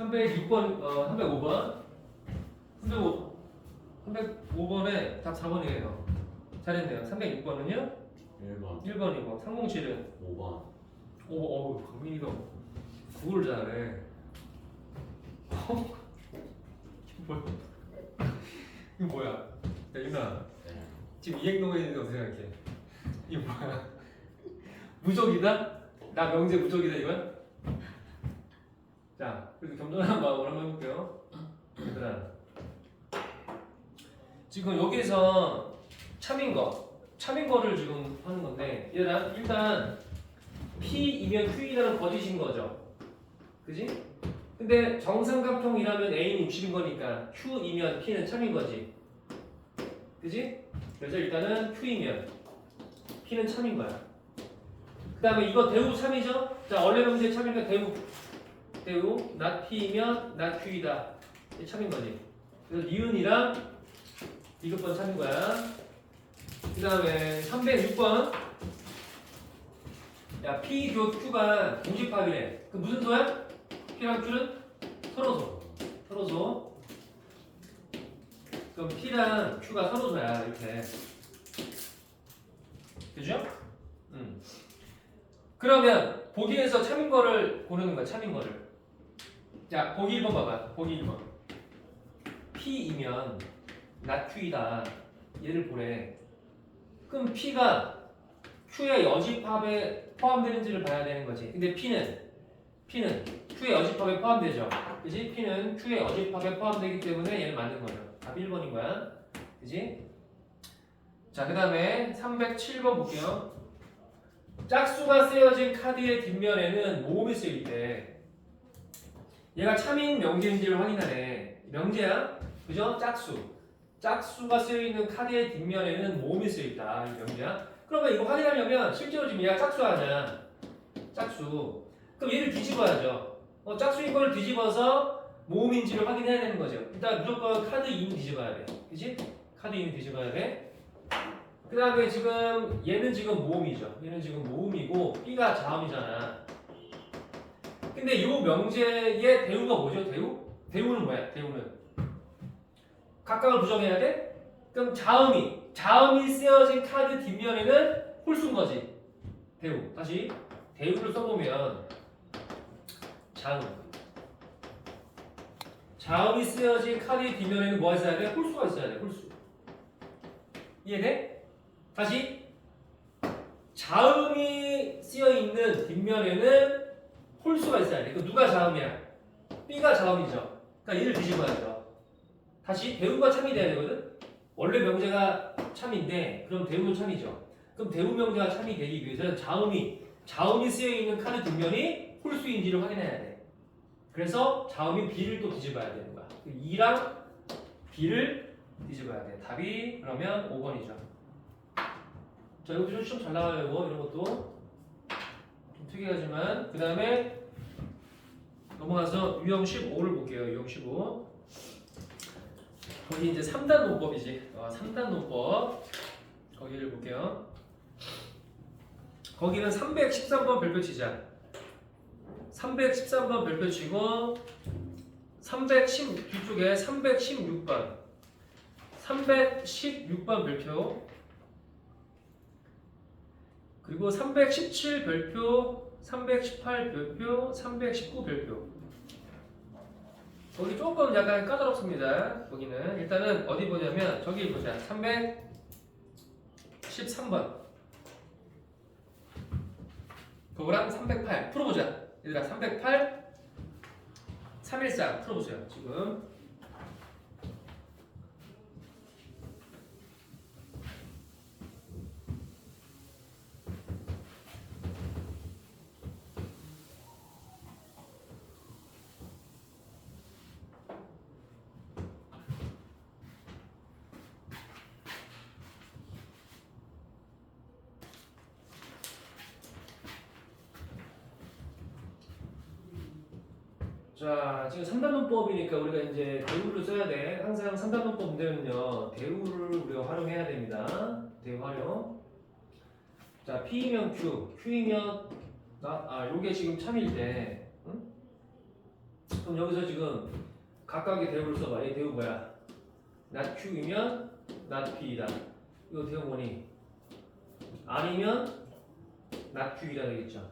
306번, 어, 305번. 305, 305번에 답 4번이에요. 잘했네요. 306번은요? 1번 1번이고, 307은 5번 5번. 어우, 강민이가 구글 잘해. 이거 뭐야? 이거 뭐야? 야, 윤아. 네 지금 이 행동에 있는데 어떻게 생각해? 이거 뭐야? 무적이다? 나 명제 무적이다 이건? 자, 그래도 겸손한 마음으로 한번 해볼게요. 얘들아. 지금 여기서 참인 거, 참인 거를 지금 하는 건데, 얘들아, 일단 P이면 Q이라는 거짓인 거죠. 그지? 근데 정삼각형이라면 A는 60인 거니까 Q이면 P는 참인 거지. 그지? 그래서 일단은 Q이면 P는 참인 거야. 그 다음에 이거 대우 참이죠? 자, 원래 명제 참이니까 대우. 대우, not P이면 not Q이다. 이게 참인 거지. 그래서 니은이랑 이것번 참인 거야. 그 다음에 306번. 야, P 교 Q가 공집합이래. 그 무슨 소야? P랑 Q는 서로소. 서로소. 그럼 P랑 Q가 서로소야. 이렇게. 그죠? 음. 그러면 보기에서 참인 거를 고르는 거야. 참인 거를. 자, 보기 1번 봐봐. 보기 1번. P이면 not Q이다. 얘를 보래. 그럼 P가 Q의 여집합에 포함되는지를 봐야 되는 거지. 근데 P는 P는 Q의 여집합에 포함되죠. 그지? P는 Q의 여집합에 포함되기 때문에 얘는 맞는 거죠. 답이 1번인 거야. 그지? 자, 그 다음에 307번 볼게요. 짝수가 쓰여진 카드의 뒷면에는 모음이 쓰일 때 얘가 참인 명제인지를 확인하네. 명제야? 그죠? 짝수. 짝수가 쓰여있는 카드의 뒷면에는 모음이 쓰여있다. 이 명제야? 그러면 이거 확인하려면 실제로 지금 얘가 짝수 아니야. 짝수. 그럼 얘를 뒤집어야죠. 어, 짝수인 걸 뒤집어서 모음인지를 확인해야 되는 거죠. 일단 무조건 카드 2는 뒤집어야 돼. 그지? 카드 2는 뒤집어야 돼. 그 다음에 지금 얘는 지금 모음이죠. 얘는 지금 모음이고 B가 자음이잖아. 근데 이 명제의 대우가 뭐죠? 대우? 대우는 뭐야? 대우는 각각을 부정해야 돼? 그럼 자음이 자음이 쓰여진 카드 뒷면에는 홀수인 거지. 대우. 다시 대우를 써보면 자음. 자음이 쓰여진 카드 뒷면에는 뭐가 있어야 돼? 홀수가 있어야 돼. 홀수. 이해돼? 다시 자음이 쓰여 있는 뒷면에는 홀수가 있어야 돼. 그 누가 자음이야? B가 자음이죠. 그러니까 얘를 뒤집어야죠. 다시 대우가 참이 돼야 되거든. 원래 명제가 참인데 그럼 대우는 참이죠. 그럼 대우 명제가 참이 되기 위해서는 자음이 자음이 쓰여 있는 카드 뒷면이 홀수인지를 확인해야 돼. 그래서 자음인 B를 또 뒤집어야 되는 거야. 2랑 B를 뒤집어야 돼. 답이 그러면 5번이죠. 자, 여기 좀잘 나가려고 이런 것도 좀 특이하지만 그 다음에 넘어가서 유형 15를 볼게요. 유형 15. 거기 이제 3단 논법이지. 어, 3단 논법. 거기를 볼게요. 거기는 313번 별표 치자. 313번 별표 치고 310 뒤쪽에 316번 316번 별표 그리고 317 별표 318 별표 319 별표. 거기 조금 약간 까다롭습니다 거기는. 일단은 어디 보냐면 저기 보자 313번. 그거랑 308 풀어보자. 얘들아 308 314 풀어보세요 지금 자, 지금 3단 논법이니까 우리가 이제 대우를 써야 돼. 항상 3단 논법 문제는요, 대우를 우리가 활용해야 됩니다. 대우 활용. 자, P이면 Q, Q이면 나, 아, 요게 지금 참일 때, 응? 그럼 여기서 지금 각각의 대우를 써봐. 이 대우 뭐야? not q이면 not p이다. 이거 대우 뭐니? r이면 not q이다 되겠죠.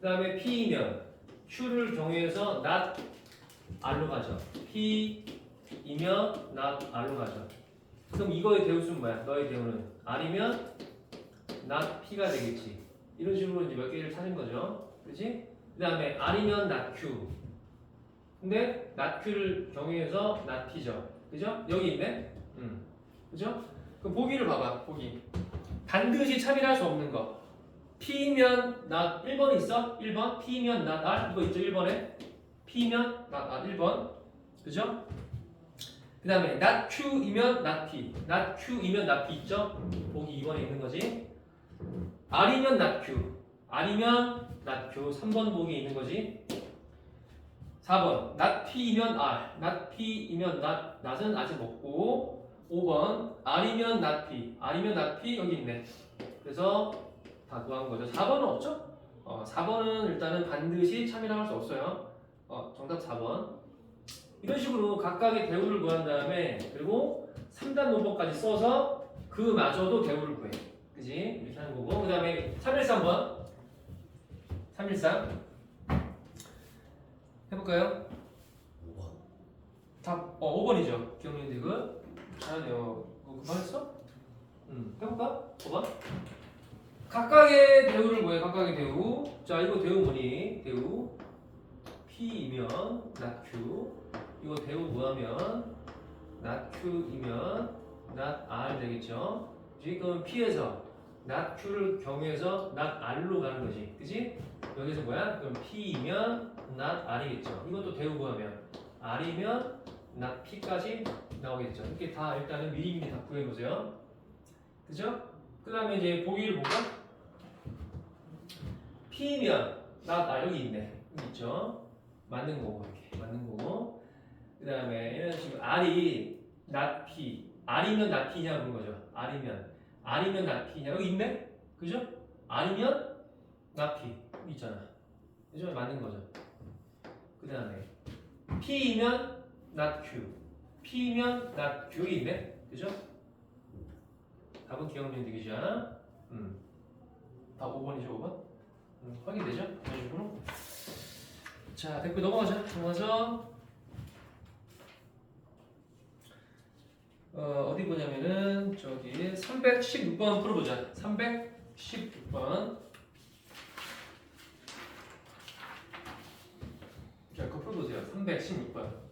그 다음에 p이면 q를 경유해서 not r로 가죠. p이면 not r로 가죠. 그럼 이거의 대우수는 뭐야? 너의 대우는 r이면 not p가 되겠지. 이런 식으로 이제 몇 개를 찾은 거죠. 그렇지? 그 다음에 r이면 not q. 근데 not q를 경유해서 not p죠. 그죠? 여기 있네. 음. 그죠? 그럼 보기를 봐봐. 보기. 반드시 참여할 수 없는 거. P면 not 1번 있어? 1번. P면 not R 이거 있죠? 1번에. P면 not R 1번. 그죠? 그 다음에 not Q이면 not P. not Q이면 not P 있죠? 보기 2번에 있는 거지. R이면 not Q. R이면 not Q. 3번 보기 있는 거지. 4번 not P이면 R. not P이면 not, not은 아직 없고 5번 R이면 not P. R이면 not P 여기 있네. 그래서 다 구한 거죠. 4번은 없죠? 어, 4번은 일단은 반드시 참여를 할 수 없어요. 어, 정답 4번. 이런 식으로 각각의 대우를 구한 다음에 그리고 3단 논법까지 써서 그마저도 대우를 구해. 그지? 이렇게 하는 거고. 그 다음에 313번. 313. 해볼까요? 5번. 답, 어, 5번이죠. 기억력 디귿. 잘하네요. 뭐 그거 했어? 응. 해볼까? 5번. 각각의 대우를 뭐해? 각각의 대우. 자, 이거 대우 뭐니? 대우. P이면 not Q. 이거 대우 뭐하면 not Q이면 not R 되겠죠? 지금 P에서 not Q를 경유해서 not R로 가는 거지. 그지? 여기서 뭐야? 그럼 P이면 not R이겠죠. 이것도 대우 구하면 R이면 not P까지 나오겠죠. 이렇게 다 일단은 미리미리 다 구해보세요. 그죠? 그 다음에 이제 보기를 볼까? P면 not R 여기 있네. 여기 있죠? 맞는 거고 이렇게 맞는 거고 그 다음에 얘는 지금 R이 not P R이면 not P냐 그런 거죠. R이면 R이면 not P냐 여기 있네? 그죠? R이면 not P 있잖아. 그죠? 맞는 거죠. 그 다음에 P이면 not Q P면 not Q 여기 있네? 그죠? 답은 기억력 되기죠. 음. 다 5번이죠 5번? 음, 확인되죠? 이런 식으로 자 댓글 넘어가자 넘어가서 어, 어디 보냐면은 저기 316번 풀어보자. 316번. 자 그거 풀어보세요. 316번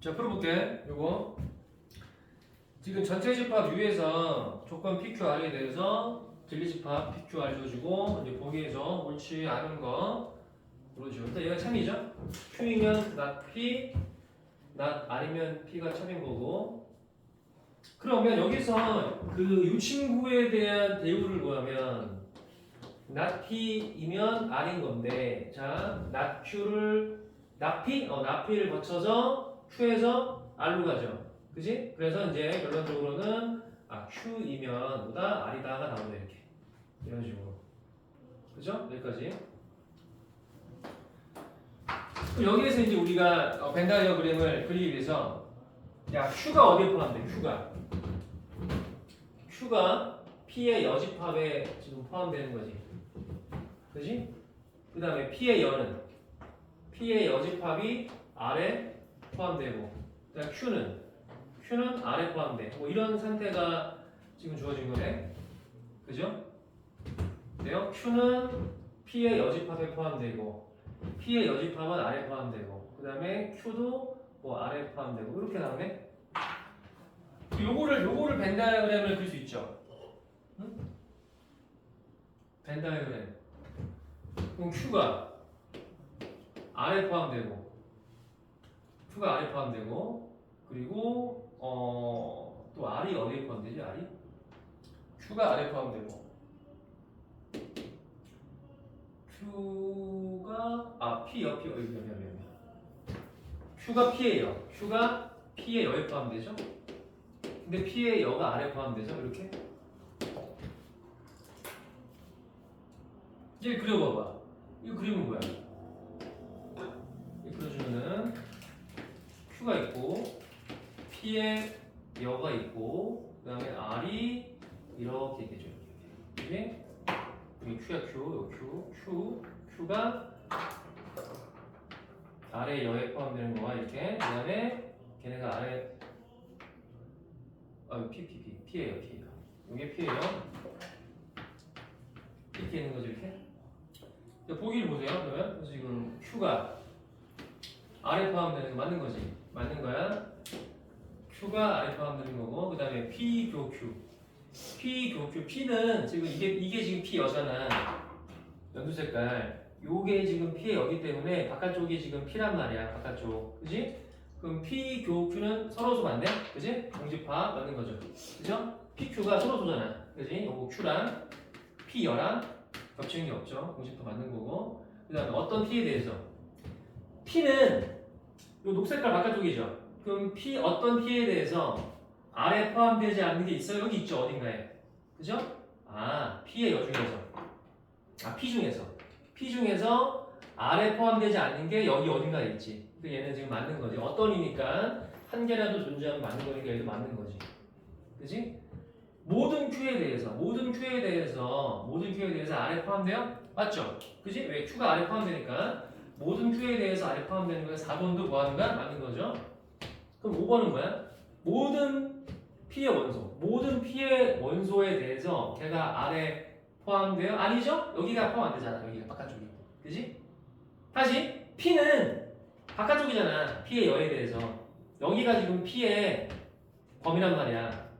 자 풀어볼게 요거 지금 전체 집합 U에서 조건 PQR에 대해서 진리 집합 PQR 줘주고 이제 보기에서 옳지 않은 거 그러죠. 일단 얘가 참이죠. Q이면 not P, not R이면 P가 참인 거고. 그러면 여기서 그 이 친구에 대한 대우를 구하면 not P이면 R인 건데 자 not Q를 not P, 어 not P를 거쳐서 Q에서 R로 가죠. 그지? 그래서 이제 결론적으로는 아 Q이면 보다 R이다가 나오네 이렇게 이런 식으로 그죠? 여기까지 그럼 여기에서 이제 우리가 어, 벤 다이어그램을 그리기 위해서 야 Q가 어디에 포함돼? Q가 Q가 P의 여집합에 지금 포함되는 거지 그지? 그 다음에 P의 여는 P의 여집합이 R에 포함되고 그다음 Q는 Q는 R에 포함돼. 뭐 이런 상태가 지금 주어진 거네. 그죠? 네요. Q는 P의 여집합에 포함되고 P의 여집합은 R에 포함되고 그 다음에 Q도 뭐 R에 포함되고 이렇게 나오네. 요거를 요거를 벤 다이어그램을 그릴 수 있죠. 응? 벤 다이어그램. 그럼 Q가 R에 포함되고 Q가 R에 포함되고 그리고 어, 또 R이 어디에 포함되지? R이? Q가 R에 포함되고 Q가 아 P요 P 여기 여기 여기 Q가 P예요. Q가 P의 여에 포함되죠? 근데 P의 여가 R에 포함되죠? 이렇게 이제 그려봐봐. 이거 그림은 뭐야? P의 여가 있고 그 다음에 R이 이렇게 되죠. 여기 Q야 Q, Q, Q, Q가 아래 여에 포함되는 거와 이렇게 그 다음에 걔네가 아래 아 P, P, P, P예요, P예요. 이게 P예요. 이렇게 있는 거죠, 이렇게. 자, 보기를 보세요. 그러면 그래서 지금 Q가 아래 포함되는 거 맞는 거지, 맞는 거야. Q가 아래 포함되는 거고 그 다음에 P 교 Q. P 교 Q. P는 지금 이게 이게 지금 P 여잖아. 연두 색깔. 요게 지금 P의 여기 때문에 바깥쪽이 지금 P란 말이야 바깥쪽. 그지? 그럼 P 교 Q는 서로소 맞네 그지? 공집합 맞는 거죠. 그죠? PQ가 서로소잖아. 그지? 요거 Q랑 P 여랑 겹치는 게 없죠. 공집합 맞는 거고. 그 다음에 어떤 P에 대해서? P는 요 녹색깔 바깥쪽이죠 그럼 P 어떤 P에 대해서 R에 포함되지 않는 게 있어요? 여기 있죠 어딘가에 그죠? 아 P의 여 중에서 아 P 중에서 P 중에서 R에 포함되지 않는 게 여기 어딘가에 있지 그 얘는 지금 맞는 거지 어떤 이니까 한 개라도 존재하면 맞는 거니까 얘도 맞는 거지 그지? 모든 Q에 대해서 모든 Q에 대해서 모든 Q에 대해서 R에 포함돼요? 맞죠? 그지? 왜 Q가 R에 포함되니까 모든 Q에 대해서 R에 포함되는 거에 4번도 뭐하는가? 맞는 거죠? 그럼 5번은 뭐야? 모든 P의 원소, 모든 P의 원소에 대해서 걔가 R에 포함돼요? 아니죠? 여기가 포함 안 되잖아. 여기가 바깥쪽이. 그지? 다시 P는 바깥쪽이잖아. P의 여에 대해서. 여기가 지금 P의 범위란 말이야.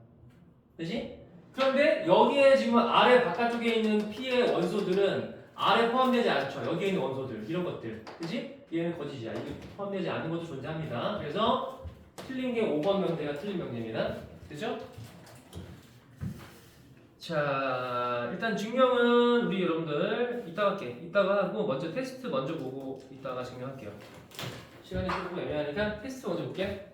그지? 그런데 여기에 지금 아래 바깥쪽에 있는 P의 원소들은 R에 포함되지 않죠. 여기에 있는 원소들, 이런 것들. 그지? 얘는 거짓이야. 이게 포함되지 않는 것도 존재합니다. 그래서 틀린 게 5번 명제가 틀린 명제입니다. 되죠? 자, 일단 증명은 우리 여러분들 이따가 할게. 이따가 하고 먼저 테스트 먼저 보고 이따가 증명할게요. 시간이 조금 애매하니까 테스트 먼저 볼게.